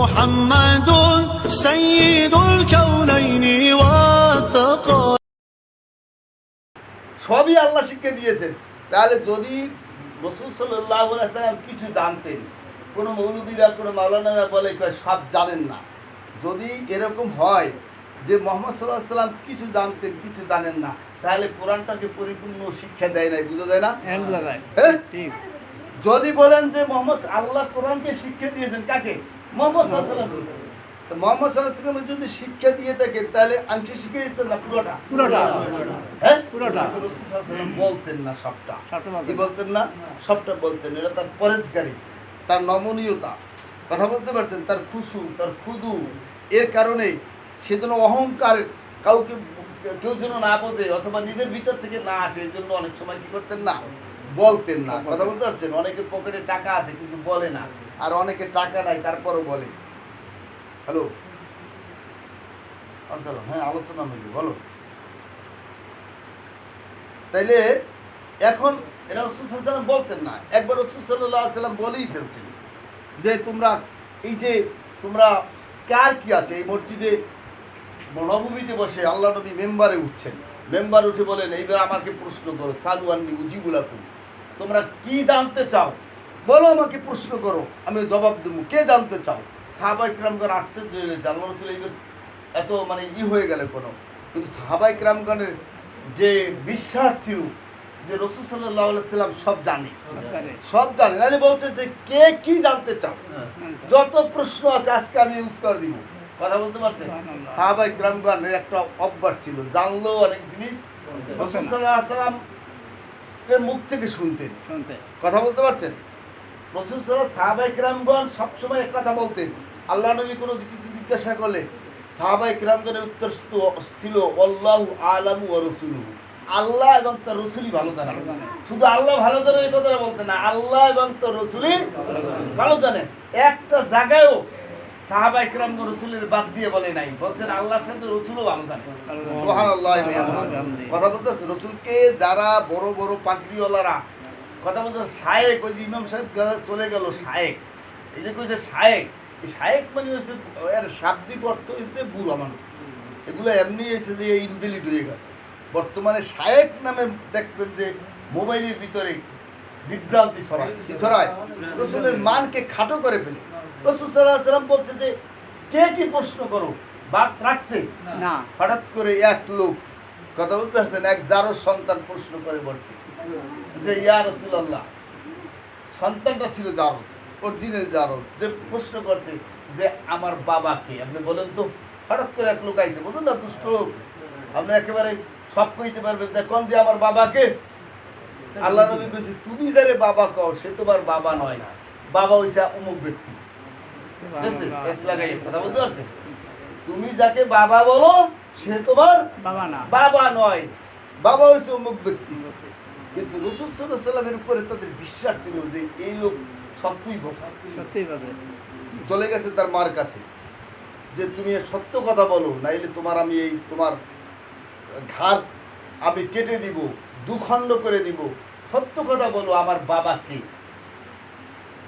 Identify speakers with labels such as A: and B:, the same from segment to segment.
A: محمد سيد الكونين والثقلين
B: সবই আল্লাহ শিক্ষা দিয়েছেন তাহলে যদি রসুল সাল্লাহ সাল্লাম কিছু জানতেন কোনো মৌলবীরা কোনো মাওলানারা বলে কয় সব জানেন না যদি এরকম হয় যে মোহাম্মদ সাল্লাহ সাল্লাম কিছু জানতেন কিছু জানেন না তাহলে কোরআনটাকে পরিপূর্ণ শিক্ষা দেয় নাই বুঝা যায় না হ্যাঁ?
C: ঠিক
B: যদি বলেন যে মোহাম্মদ আল্লাহ কোরআনকে শিক্ষা দিয়েছেন কাকে মোহাম্মদ সাল্লাম মোহাম্মদ সাল্লাহ যদি শিক্ষা দিয়ে থাকে তাহলে আংশি শিখে দিচ্ছেন না পুরোটা?
C: পুরোটা।
B: হ্যাঁ?
C: পুরোটা।
B: রাসূল বলতেন না সবটা।
C: সবটা
B: কি বলতেন না? সবটা বলতেন। এটা তার পরেশগারি তার নমনীয়তা। কথা বলতে পারছেন? তার খুশু তার খুদু। এর কারণে সে যেন অহংকার কাউকে কেউ যেন না বোঝে অথবা নিজের ভিতর থেকে না আসে এই জন্য অনেক সময় কি করতেন না? বলতেন না। কথা বলতে পারছেন? অনেকের পকেটে টাকা আছে কিন্তু বলে না। আর অনেকের টাকা নাই তারপরও বলে। হ্যালো? আচ্ছা হ্যাঁ আলোচনা হইবে বলো। তাইলে এখন এরা রসুল সাল্লাম বলতেন না। একবার রসুল সাল্লাহ সাল্লাম বলেই ফেলছেন যে তোমরা এই যে তোমরা কার কি আছে? এই মসজিদে নবমীতে বসে আল্লাহ নবী মেম্বারে উঠছেন। মেম্বার উঠে বলেন এইবার আমাকে প্রশ্ন করো। সালু আন্নি উজিবুলাকুম। তোমরা কি জানতে চাও? বলো আমাকে প্রশ্ন করো। আমি জবাব দেবো। কে জানতে চাও? সাহাবাই কিরামগণ আশ্চর্য হয়ে গেছে। আল্লাহ রসুল এত মানে ই হয়ে গেলে কোনো। কিন্তু সাহাবাই কিরামগণের যে বিশ্বাস ছিল যে রসুল সাল্লাহ সাল্লাম সব জানে। সব জানে। নাহলে বলছে যে কে কি জানতে চাও? যত প্রশ্ন আছে আজকে আমি উত্তর দিব। কথা বলতে পারছেন? সাহাবাই গ্রামগণের একটা অভ্যাস ছিল। জানলো অনেক জিনিস। রসুল সাল্লাহ সাল্লাম মুখ থেকে শুনতেন।
C: শুনতে।
B: কথা বলতে পারছেন? রসুল সাল্লাহ সাহাবাই গ্রামগণ সবসময় এক কথা বলতেন। আল্লাহ নবী কোনো কিছু জিজ্ঞাসা করলে সাহাবাই গ্রামগণের উত্তর ছিল- আল্লাহ আলামু ও রসুলু আল্লাহ এবং তার রসুলই ভালো জানে শুধু আল্লাহ ভালো জানে এই কথাটা বলতেন না আল্লাহ এবং তার রসুলই ভালো জানে একটা জায়গায়ও রসুলের বাদ দিয়ে বলে নাই। বলছেন আল্লাহর সাথে রসুলও কথা রসুলকে যারা বড় বড় পাগড়িওয়ালারা কথা বলছে শায়েক ওই যে ইমাম সাহেব চলে গেল শায়েক। এই যে কইছে শায়েক। এই শায়েক মানে হচ্ছে এর শাব্দিক অর্থ হচ্ছে বুড়া মানুষ। এগুলো এমনি এসে যে ইনভ্যালিড হয়ে গেছে। বর্তমানে শায়েক নামে দেখবেন যে মোবাইলের ভিতরে বিভ্রান্তি ছড়ায় ছড়ায়? রসুলের মানকে খাটো করে ফেলে। রসুল সাল্লাহ সাল্লাম বলছে যে কে কি প্রশ্ন করো? বাদ রাখছে?
C: না।
B: হঠাৎ করে এক লোক কথা বলতে পারছেন এক জারো সন্তান প্রশ্ন করে বলছে যে ইয়া রসুল্লাহ সন্তানটা ছিল জারো অরিজিনাল জারো যে প্রশ্ন করছে যে আমার বাবাকে আপনি বলেন তো। হঠাৎ করে এক লোক আইছে বুঝুন না দুষ্ট লোক। আপনি একেবারে সব কইতে পারবেন দেখুন যে আমার বাবাকে আল্লাহ নবী কইছে তুমি যারে বাবা কও সে তোমার বাবা নয় না। বাবা হইছে অমুক ব্যক্তি। কথা বলতে পারছেন তুমি যাকে বাবা বলো সে তোমার
C: বাবা না।
B: বাবা নয়। বাবা হয়েছে অমুক ব্যক্তি। কিন্তু রসুল সাল্লামের উপরে তাদের বিশ্বাস ছিল যে এই লোক সত্যই চলে গেছে তার মার কাছে। যে তুমি সত্য কথা বলো নাইলে তোমার আমি এই তোমার ঘাট আমি কেটে দিব দুখণ্ড করে দিব। সত্য কথা বলো আমার বাবা কে?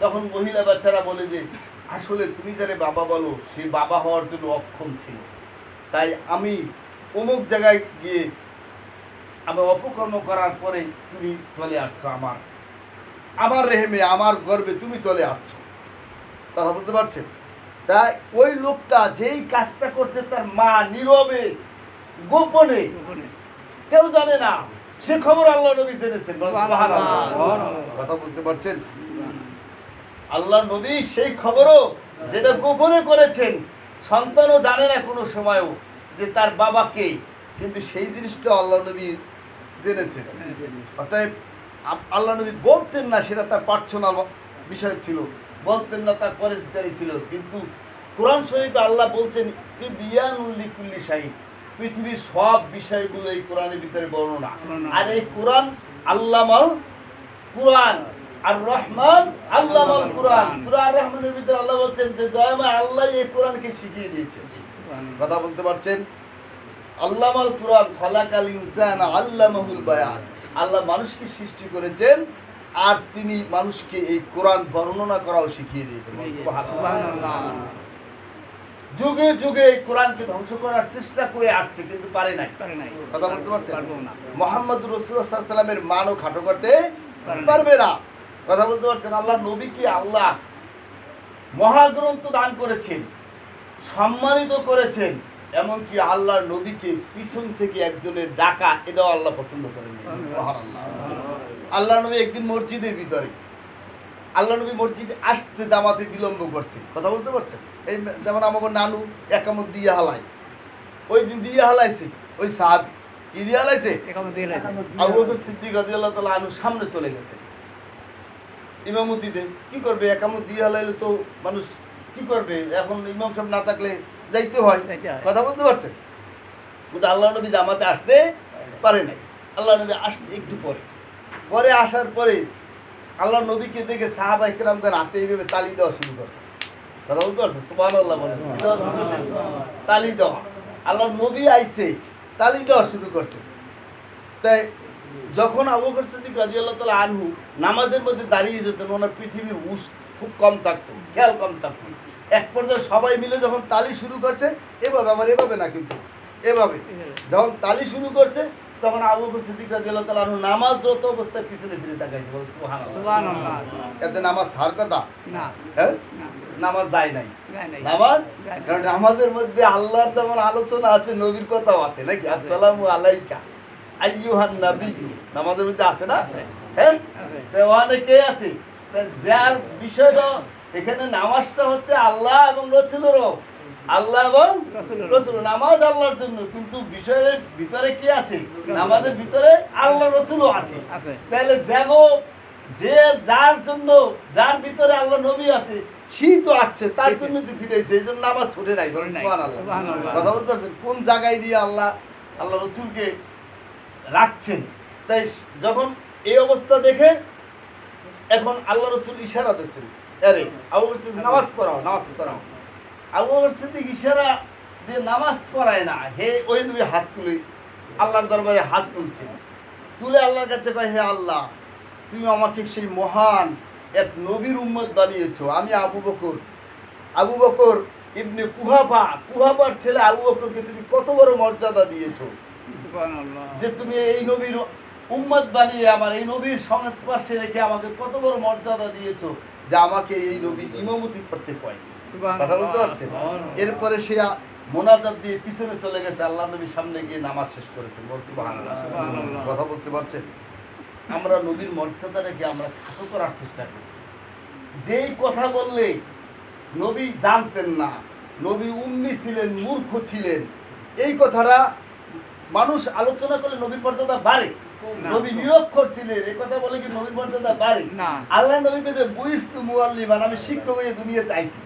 B: তখন মহিলা বাচ্চারা বলে যে আসলে তুমি যারে বাবা বলো সে বাবা হওয়ার জন্য অক্ষম ছিল। তাই আমি অমুক জায়গায় গিয়ে আমি অপকর্ম করার পরে তুমি চলে আসছো আমার। আমার রেহেমে আমার গর্বে তুমি চলে আসছো। কথা বুঝতে পারছেন? তাই ওই লোকটা যেই কাজটা করছে তার মা নীরবে গোপনে। কেউ জানে না। সে খবর আল্লাহ নবী জেনেছেন। কথা বুঝতে পারছেন? আল্লাহ নবী সেই খবরও যেটা গোপনে করেছেন সন্তানও জানে না কোনো সময়ও যে তার বাবা কে। কিন্তু সেই জিনিসটা আল্লাহ নবী জেনেছেন। অতএব আল্লাহ নবী বলতেন না সেটা তার পার্সোনাল বিষয় ছিল। বলতেন না তার পরিষ্কারই ছিল। কিন্তু কোরআন শরীফে আল্লাহ বলছেন বিয়ান উল্লিকুল্লি শাহিদ পৃথিবীর সব বিষয়গুলো এই কোরআনের ভিতরে বর্ণনা।
C: বর্ণনা।
B: আর এই কোরআন আল্লামাল কোরআন। আর রহমান আল্লামাল কোরআন। সূরা আর রহমানের ভিতরে আল্লাহ বলছেন যে দয়াময় আল্লাহ এই কোরআনকে শিখিয়ে দিয়েছেন। কথা বুঝতে পারছেন? আল্লামাল কোরআন খলাকাল ইনসান আল্লামাহুল বায়ান। আল্লাহ মানুষকে সৃষ্টি করেছেন আর তিনি মানুষকে এই কোরআন বর্ণনা করাও শিখিয়ে দিয়েছেন। যুগে যুগে এই কোরআনকে ধ্বংস করার চেষ্টা করে আসছে কিন্তু পারে নাই। কথা বলতে পারছেন?
C: পারব না।
B: মোহাম্মদ রসুল্লাহামের মানও খাটো করতে পারবে না। কথা বলতে পারছেন? আল্লাহ নবীকে আল্লাহ? মহাগ্রন্থ দান করেছেন সম্মানিত করেছেন এমনকি আল্লাহর নবীকে পিছন থেকে একজনের ডাকা এটাও আল্লাহ পছন্দ করেন আল্লাহ নবী একদিন মসজিদের ভিতরে আল্লাহ নবী মসজিদে আসতে জামাতে বিলম্ব করছে। কথা বলতে পারছেন? এই যেমন আমাকে নানু একামত দিয়ে হালাই ওই দিন দিয়ে হালাইছে ওই সাহাব। কি দিয়ে হালাইছে?
C: একামত দিয়ে লাইছে।
B: আবু বকর সিদ্দিক রাদিয়াল্লাহু তাআলা আনহু সামনে চলে গেছে। ইমামতিতে। কি করবে? একামত দিয়ে হালাইলে তো মানুষ কি করবে? এখন ইমাম সাহেব না থাকলে যাইতে হয়। কথা বলতে পারছেন? কিন্তু আল্লাহ নবী জামাতে আসতে পারে নাই। আল্লাহ নবী আসতে একটু পরে। পরে আসার পরে আল্লাহ নবীকে দেখে সাহাবা ইকরামদের হাতে এইভাবে তালি দেওয়া শুরু করছে। কথা বলতে পারছেন? সুবহানাল্লাহ আল্লাহ করছে? তালি দেওয়া। আল্লাহ নবী আইছে তালি দেওয়া শুরু করছে। তাই যখন আবু বকর সিদ্দিক রাদিয়াল্লাহু তাআলা আনহু নামাজের মধ্যে দাঁড়িয়ে যেতেন ওনার পৃথিবীর উস খুব কম থাকতো খেয়াল কম থাকতো। এক পর্যায়ে সবাই মিলে যখন তালি শুরু করছে এভাবে আমার এভাবে না কিন্তু এভাবে। যখন তালি শুরু করছে তখন আবু বকর সিদ্দিক রাদিয়াল্লাহু তাআলা আনহু নামাজরত অবস্থায় পিছনে ফিরে তাকাইছে বলে সুবহানাল্লাহ
C: সুবহানাল্লাহ।
B: এতে নামাজ থার কথা?
C: না।
B: হ্যাঁ? নামাজ যায় নাই। নামাজ? কারণ নামাজের মধ্যে আল্লাহর যেমন আলোচনা আছে নবীর কথাও আছে নাকি? আসসালামু আলাইকা। আইয়ুহান নবী নামাজের মধ্যে আছে না?
C: আছে।
B: হ্যাঁ? তো ওখানে কে আছে যার বিষয়টা এখানে নামাজটা হচ্ছে আল্লাহ এবং রসুলেরও। আল্লাহ এবং রসুল নামাজ আল্লাহর জন্য। কিন্তু বিষয়ের ভিতরে কি আছে? নামাজের ভিতরে আল্লাহ রসুলও আছে। তাহলে যেন যে যার জন্য যার ভিতরে আল্লাহ নবী আছে সেই তো আছে তার জন্য তো ফিরেছে এই জন্য নামাজ ছুটে নাই। কথা বলতে পারছেন? কোন জায়গায় দিয়ে আল্লাহ আল্লাহ রসুলকে রাখছেন। তাই যখন এই অবস্থা দেখে এখন আল্লাহ রসুল ইশারা দিচ্ছেন আরে, আবু সিদ্দিক নামাজ পড়াও নামাজ পড়াও। আবু সিদ্দিক ইশারা দিয়ে নামাজ পড়ায় না, হে ওই নবী হাত তুলে আল্লাহর দরবারে হাত তুলছেন। তুলে আল্লাহর কাছে কয়, হে আল্লাহ, তুমি আমাকে সেই মহান এক নবীর উম্মত বানিয়েছো। আমি আবু বকর। আবু বকর ইবনে কুহাফা, কুহাফার ছেলে আবু বকরকে তুমি কত বড় মর্যাদা দিয়েছ। যে তুমি এই নবীর উম্মত বানিয়ে আমার এই নবীর সংস্পর্শে রেখে আমাকে কত বড় মর্যাদা দিয়েছ যে আমাকে এই নবী ইমামতি করতে কয় কথা বলতে পারছেন? এরপরে সে মোনাজাত দিয়ে পিছনে চলে গেছে আল্লাহ নবীর সামনে গিয়ে নামাজ শেষ করেছেন বলছি। কথা বুঝতে পারছেন? আমরা নবীর মর্যাদাটাকে আমরা খাটো করার চেষ্টা করি। যেই কথা বললে নবী জানতেন না নবী উম্মি ছিলেন মূর্খ ছিলেন এই কথাটা মানুষ আলোচনা করলে নবীর মর্যাদা বাড়ে। নবী নিরক্ষর ছিলেন এই কথা বলে কি নবীর মর্যাদা বাড়ে? আল্লাহ নবীকে যে বুঝতু মুআল্লিমান আমি শিক্ষক হয়ে দুনিয়াতে আইছি।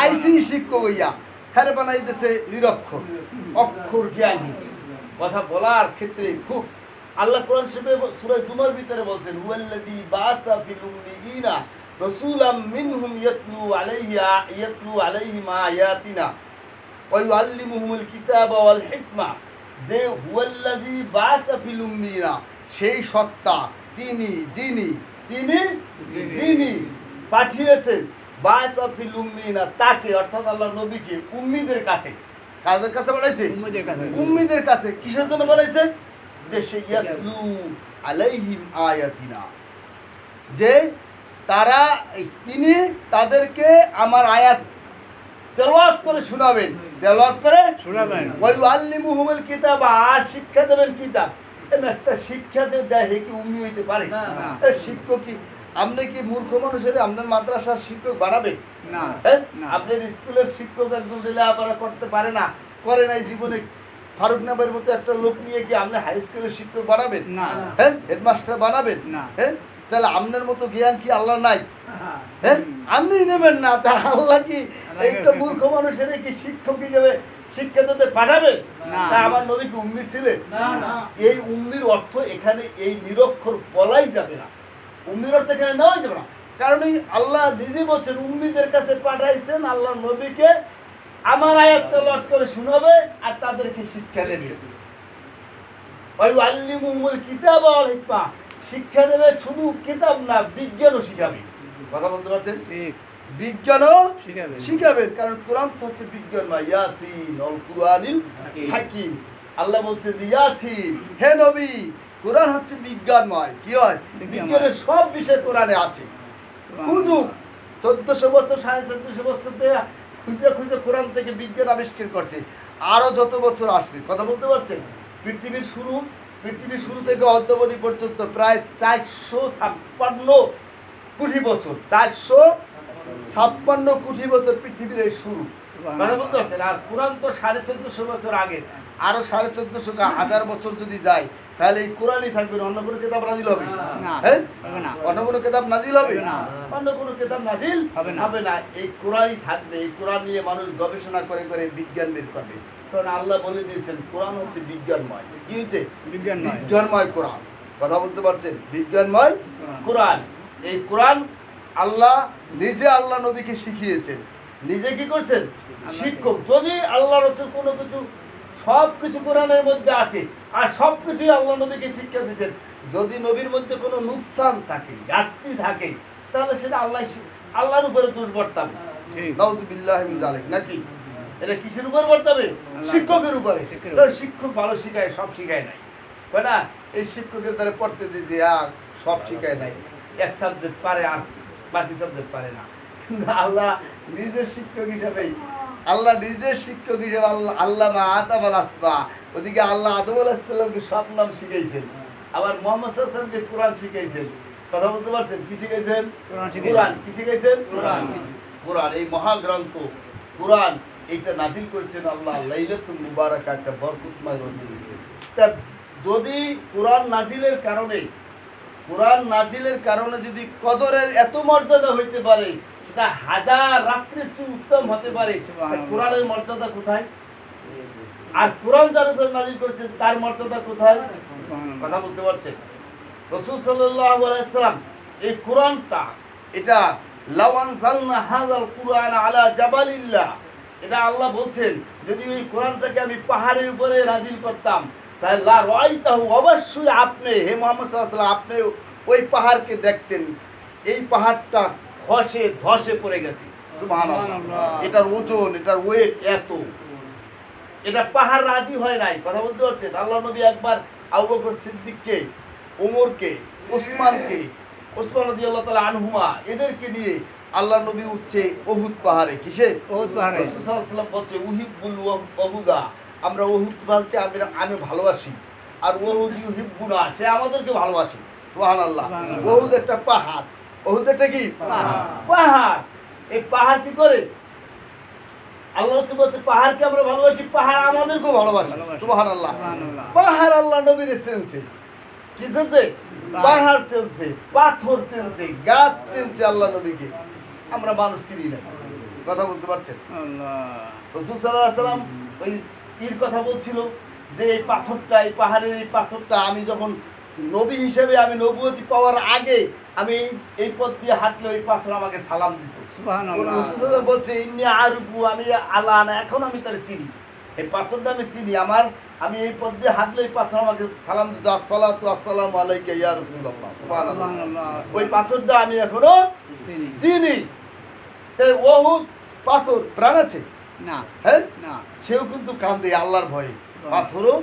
B: আইসি শিক্ষক হইয়া হ্যারে বানাইতেছে নিরক্ষর অক্ষর জ্ঞানী। কথা বলার ক্ষেত্রে খুব। আল্লাহ কোরআন শরীফে সূরা জুমার ভিতরে বলছেন হুয়াল্লাযী বাতা ফিল উম্মিয়িনা রাসূলাম মিনহুম ইয়াতলু আলাইহি ইয়াতলু আলাইহিম আয়াতিনা ওয়া ইউআল্লিমুহুমুল কিতাবা ওয়াল হিকমা। যে হুয়াল্লাযী বাতা ফিল উম্মিয়িনা সেই সত্তা তিনি যিনি তিনি যিনি পাঠিয়েছেন বাসা ফিল উম্মিনা তাকে অর্থাৎ আল্লাহ নবীকে উম্মিদের কাছে। কাদের কাছে
C: কাছে।
B: উম্মিদের কাছে। কিসের জন্য বানাইছে? যে সে ইয়াতলু আলাইহিম আয়াতিনা। যে তারা তিনি তাদেরকে আমার আয়াত তেলাওয়াত করে শোনাবেন তেলাওয়াত করে
C: শোনাবেন।
B: ওই আল্লিমুহুমুল কিতাব আর শিক্ষা দেবেন কিতাব ম্যাচটা শিক্ষা যে দেয় হে কি উম্মি হইতে পারে
C: না।
B: শিক্ষক কি আপনি কি মূর্খ মানুষের আপনার মাদ্রাসার শিক্ষক বানাবেন
C: না
B: হ্যাঁ?
C: না।
B: আপনার স্কুলের শিক্ষক একজন লেখাপড়া করতে পারে না করে নাই জীবনে ফারুক নামের মতো একটা লোক নিয়ে কি আপনি হাই স্কুলের শিক্ষক বানাবেন
C: না।
B: হ্যাঁ হেডমাস্টার বানাবেন
C: না।
B: হ্যাঁ তাহলে আপনার মতো জ্ঞান কি আল্লাহ নাই? হ্যাঁ? আপনি নেবেন না। তা আল্লাহ কি একটা মূর্খ মানুষের কি শিক্ষক হিসেবে শিক্ষা দিতে পাঠাবেন তা আমার নবী কি উম্মি ছিলেন এই উম্মির অর্থ এখানে এই নিরক্ষর বলাই যাবে না। উম্মির অর্থ এখানে নেওয়া যাবে না। কারণ এই আল্লাহ নিজে বলছেন উম্মিদের কাছে পাঠাইছেন আল্লাহ নবীকে আমার আয়াত তেলাওয়াত করে শোনাবে আর তাদেরকে শিক্ষা দেবে। ওই আল্লিমুল কিতাব হিকমা। শিক্ষা দেবে শুধু কিতাব না বিজ্ঞানও শিখাবে। কথা বলতে পারছেন?
C: ঠিক।
B: বিজ্ঞানও
C: শিখাবে।
B: শিখাবেন কারণ কোরআন তো হচ্ছে বিজ্ঞান নয় ইয়াসিন অল কুরআনিল
C: হাকিম।
B: আল্লাহ বলছে যে ইয়াসিন হে নবী কোরআন হচ্ছে বিজ্ঞানময়। কি হয়? বিজ্ঞানের সব বিষয় কোরআনে আছে। খুঁজুক চোদ্দশো বছর সাড়ে চোদ্দশো বছর থেকে খুঁজে খুঁজে কোরআন থেকে বিজ্ঞান আবিষ্কার করছে। আরও যত বছর আসছে কথা বলতে পারছেন? পৃথিবীর শুরু পৃথিবীর শুরু থেকে অদ্যবধি পর্যন্ত প্রায় চারশো ছাপ্পান্ন কোটি বছর চারশো ছাপ্পান্ন কোটি বছর পৃথিবীর এই শুরু। পারছেন? আর কোরআন তো সাড়ে চোদ্দশো বছর আগে। আরও সাড়ে চোদ্দশো হাজার বছর যদি যায় তাহলে এই কোরআনই থাকবে অন্য কোনো কিতাব নাজিল হবে?
C: না
B: হ্যাঁ? অন্য কোনো কিতাব নাজিল হবে
C: না।
B: অন্য কোনো কিতাব নাজিল
C: হবে না।
B: হবে না। এই কোরআনই থাকবে। এই কোরআন নিয়ে মানুষ গবেষণা করে করে বিজ্ঞান বের করবে। কারণ আল্লাহ বলে দিয়েছেন কোরআন হচ্ছে বিজ্ঞানময়। কি
C: নয়
B: বিজ্ঞানময়। কোরআন। কথা বুঝতে পারছেন? বিজ্ঞানময়
C: কোরআন।
B: এই কোরআন আল্লাহ নিজে আল্লাহ নবীকে শিখিয়েছেন। নিজে কি করছেন? শিক্ষক। যদি আল্লাহ রসুল কোনো কিছু সব কিছু কোরআনের মধ্যে আছে আর সব কিছুই আল্লাহ নবীকে শিক্ষা দিয়েছেন যদি নবীর মধ্যে কোনো নুকসান থাকে ঘাটতি থাকে তাহলে সেটা আল্লাহ আল্লাহর উপরে দোষ বর্তাবে। জালিক নাকি? এটা কিসের উপর বর্তাবে শিক্ষকের উপরে। শিক্ষক ভালো শিখায় সব শিখায় নাই। তাই না এই শিক্ষকের দ্বারা পড়তে দিয়েছে আর সব শিখায় নাই। এক সাবজেক্ট পারে আর বাকি সাবজেক্ট পারে না। আল্লাহ নিজের শিক্ষক হিসাবেই আল্লাহ নিজের শিক্ষক হিসেবে আল্লাহ আল্লাহ মা আতাব আল আসবা ওদিকে আল্লাহ আদম আলাহিসাল্লামকে সব নাম শিখাইছেন। আবার মোহাম্মদ সাল্লামকে কোরআন শিখাইছেন। কথা বলতে পারছেন? কি শিখাইছেন।
C: কোরআন।
B: কি শিখাইছেন?
C: কোরআন।
B: কোরআন। এই মহাগ্রন্থ। কোরআন। এইটা নাজিল করেছেন আল্লাহ লাইলাতুল মুবারাকা একটা বরকতময় রজনী তা যদি কোরআন নাজিলের কারণে কোরআন নাজিলের কারণে যদি কদরের এত মর্যাদা হইতে পারে সেটা হাজার রাত্রির চেয়ে উত্তম হতে পারে কোরআনের মর্যাদা কোথায়? আর কোরআন যার উপর নাজিল করেছেন তার মর্যাদা কোথায়? কথা বলতে পারছেন? রসুল সাল্লাম এই কোরআনটা এটা লাওয়ান সালনা হাজাল কুরআন আলা জাবালিল্লাহ এটা আল্লাহ বলছেন, যদি ওই কোরআনটাকে আমি পাহাড়ের উপরে নাজিল করতাম, তাহলে লা রাইতাহু অবশ্যই আপনি, হে মোহাম্মদ সাল্লাল্লাহু আপনি ওই পাহাড়কে দেখতেন। এই পাহাড়টা খসে, ধসে পড়ে গেছে। এটার ওজন, এটার ওয়েট এত। এটা পাহাড় রাজি হয় নাই, কথা বলতে পারছেন? আল্লাহ নবী একবার আবু বকর সিদ্দিককে ওমরকে ওসমানকে ওসমান রদি আল্লাহ তালা আনহুমা, এদেরকে নিয়ে আল্লাহ নবী উঠছে অহুদ পাহাড়ে কিসে?
C: পাহাড়ে।
B: বলছে উহিব্বুল অহুদা আমরা অহুদ পাহাড়কে আমি আমি ভালোবাসি আর ওহুদ ইউহিব্বুনা সে আমাদেরকে ভালোবাসে। সুবহানাল্লাহ।
C: সুবহানাল্লাহ।
B: ওহুদ একটা পাহাড়। ওহুদ একটা কি?
C: পাহাড়।
B: এই পাহাড় কি করে? আল্লাহ রসুল বলছে পাহাড়কে আমরা ভালোবাসি পাহাড় আমাদেরকেও ভালোবাসে।
C: ভালোবাসে।
B: আল্লাহ পাহাড় আল্লাহ নবীর চেনছে কি চেনছে পাহাড়। চেনছে পাথর চেনছে গাছ চেনছে আল্লাহ নবীকে। আমরা মানুষ চিনি না। কথা বলতে পারছেন? রসুল সাল্লাহ সাল্লাম ওই পীর কথা বলছিল যে এই পাথরটা এই পাহাড়ের এই পাথরটা আমি যখন নবী হিসেবে আমি নবুয়তি পাওয়ার আগে আমি এই- পথ দিয়ে হাঁটলে ওই পাথর আমাকে সালাম দিত। বলছে ইন্নি আরবু আমি আল্লাহ না এখন আমি তার চিনি। এই পাথরটা আমি চিনি আমার আমি এই পথ দিয়ে হাঁটলে এই পাথর আমাকে সালাম দিত। আসসালাতু আসসালামু আলাইকা ইয়া সুবহানাল্লাহ। ওই পাথরটা আমি
C: এখনও
B: চিনি। এই ওহুদ পাথর প্রাণ আছে?
C: না
B: হ্যাঁ?
C: না।
B: সেও কিন্তু কান্দে আল্লাহর ভয়ে। পাথরও